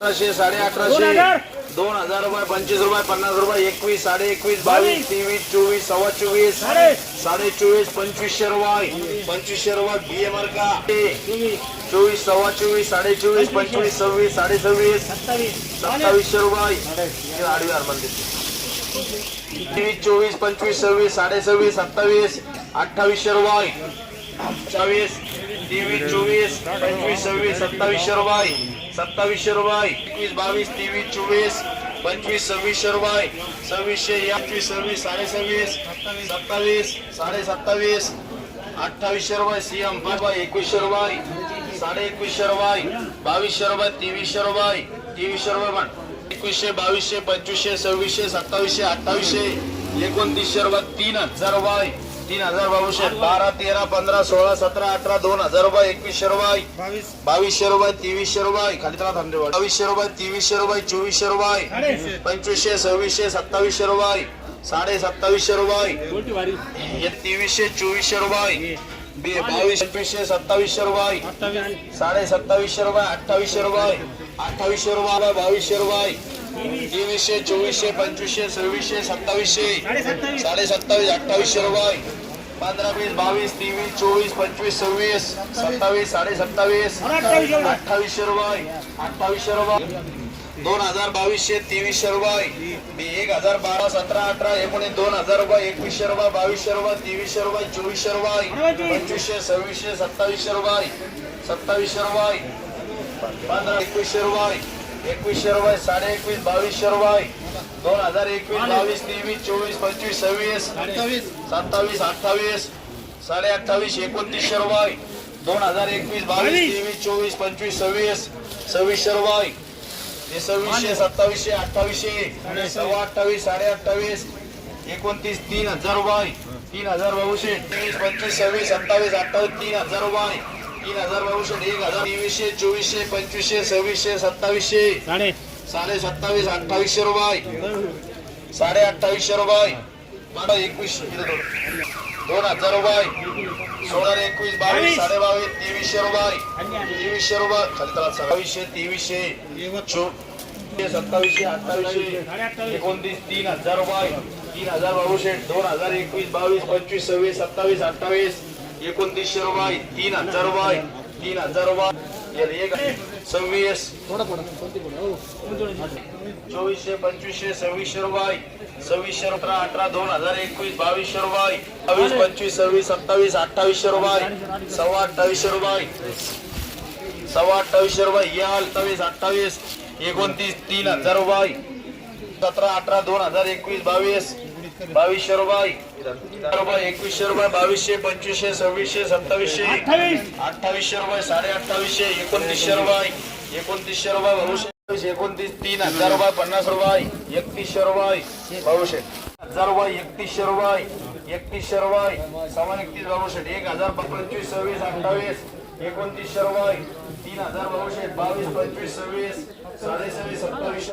अठराशे साडे अठराशे दोन हजार रुपये पंचवीस रुपये पन्नास रुपये एकवीस साडे एकवीस बावीस तेवीस चोवीस सव्वा चोवीस साडे. चोवीस पंचवीसशे रुपये. पंचवीसशे रुपये बी एम आर का चोवीस सव्वा चोवीस साडे चोवीस पंचवीस सव्वीस साडे सव्वीस सत्तावीसशे रुपये. आडवी म्हणते तेवीस चोवीस पंचवीस सव्वीस साडे सव्वीस सत्तावीस अठ्ठावीसशे रुपये. चाळीस तेवीस चोवीस पंचवीस सव्वीस सत्तावीसशे रुपये सत्तावीसशे रुपये एकवीस बावीस तेवीस चोवीस पंचवीस सव्वीसशे रुपये सव्वीसशे एकवीस सव्वीस साडे सव्वीस सत्तावीस साडे सत्तावीस अठ्ठावीसशे रुपये सीएम बाय एकवीसशे रुपये साडे एकवीसशे रुपये बावीसशे रुपये तेवीसशे रुपये तेवीसशे रुपये पण. एकवीसशे बावीसशे पंचवीसशे सव्वीसशे सत्तावीसशे अठ्ठावीसशे एकोणतीसशे रुपये तीन हजार रुपये तीन हजार बावीसशे बारा तेरा पंधरा सोळा सतरा अठरा दोन हजार रुपये एकवीसशे रुपये. बावीसशे रुपये तेवीसशे रुपये. खाली त्याला बघ. बावीसशे रुपये तेवीसशे रुपये चोवीसशे रुपये. पंचवीसशे सव्वीसशे सत्तावीसशे रुपये. साडे सत्तावीसशे रुपये. तेवीसशे चोवीसशे रुपये. बावीस पंचवीसशे सत्तावीसशे रुपये. साडे सत्तावीसशे रुपये अठ्ठावीसशे रुपये. अठ्ठावीसशे रुपये बावीसशे रुपये. तेवीसशे चोवीसशे पंचवीसशे सव्वीसशे सत्तावीसशे साडे सत्तावीस अठ्ठावीसशे रुपये. पंधरा वीस बावीस तेवीस चोवीस पंचवीस सव्वीस सत्तावीस साडे सत्तावीस अठ्ठावीसशे रुपये अठ्ठावीसशे रुपये. दोन हजार बावीसशे तेवीसशे रुपये. एक हजार बारा सतरा अठरा एकोणीस दोन हजार रुपये एकवीसशे रुपये बावीसशे रुपये तेवीसशे रुपये चोवीसशे रुपये. पंचवीसशे सव्वीसशे सत्तावीसशे रुपये. सत्तावीसशे रुपये. पंधरा एकवीसशे रुपये. एकवीसशे रुपये साडे एकवीस बावीसशे रुपये दोन हजार एकवीस बावीस तेवीस चोवीस पंचवीस सव्वीस. सत्तावीस. अठ्ठावीस. साडे अठ्ठावीस एकोणतीसशे रुपये दोन हजार एकवीस बावीस तेवीस चोवीस पंचवीस सव्वीस. सव्वीसशे रुपये हे सव्वीसशे सत्तावीसशे अठ्ठावीसशे. सव्वा अठ्ठावीस साडे अठ्ठावीस एकोणतीस तीन हजार रुपये तीन हजार बावीसशे तेवीस पंचवीस सव्वीस सत्तावीस अठ्ठावीस तीन हजार रुपये तीन हजार बावीसशे एक हजार तेवीसशे चोवीसशे पंचवीसशे सव्वीसशे सत्तावीसशे. साडे. सत्तावीस अठ्ठावीसशे रुपये. साडे अठ्ठावीसशे रुपये. मला एकवीसशे दोन. हजार रुपये. सोळा एकवीस बावीस साडे बावीस तेवीसशे रुपये. तेवीसशे रुपये. खाली सत्तावीसशे तेवीसशे सत्तावीसशे अठ्ठावीसशे एकोणतीस तीन हजार रुपये. तीन हजार बावीसशे दोन हजार एकवीस बावीस पंचवीस सव्वीस सत्तावीस अठ्ठावीस. एकोणतीसशे रुपये तीन हजार रुपये तीन हजार रुपये. एक सव्वीस. चोवीसशे पंचवीसशे सव्वीसशे रुपये. सव्वीसशे रुपये अठरा दोन हजार एकवीस बावीसशे रुपये. बावीस पंचवीस सव्वीस सत्तावीस अठ्ठावीसशे रुपये. सव्वा अठ्ठावीसशे रुपये. सव्वा अठ्ठावीसशे रुपये. या अठ्ठावीस अठ्ठावीस. एकोणतीस तीन हजार रुपये. सतरा अठरा दोन हजार एकवीस बावीस. बावीसशे रुपये. रुपये एकवीसशे रुपये बावीसशे पंचवीसशे सव्वीसशे सत्तावीसशे. अठ्ठावीसशे रुपये साडे अठ्ठावीसशे एकोणतीसशे रुपये. एकोणतीसशे रुपये भविष्य एकोणतीस तीन हजार रुपये पन्नास रुपये. एकतीसशे रुपये भविष्य हजार रुपये एकतीसशे रुपये. एकतीसशे रुपये समान एकतीस भविष्य एक हजार पंचवीस सव्वीस अठ्ठावीस. एकोणतीसशे रुपये तीन हजार भविष्य बावीस पंचवीस सव्वीस. साडे सव्वीस सत्तावीसशे